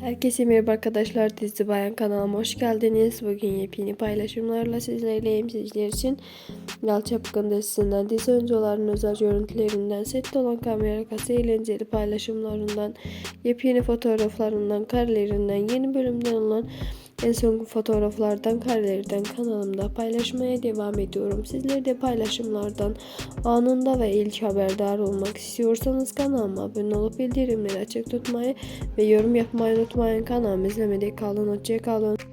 Herkese merhaba arkadaşlar dizi bayan kanalıma hoş geldiniz. Bugün yepyeni paylaşımlarla sizlerleyim. Sizler için Yal Çapkın dizisinden dizi oyuncularının özel görüntülerinden sette olan kamera arkası eğlenceli paylaşımlarından yepyeni fotoğraflarından karelerinden yeni bölümden olan en son fotoğraflardan karelerden kanalımda paylaşmaya devam ediyorum. Sizler de paylaşımlardan anında ve ilk haberdar olmak istiyorsanız kanalıma abone olup bildirimleri açık tutmayı ve yorum yapmayı unutmayın. Kanalımı izlemede kalın. Hoşçakalın.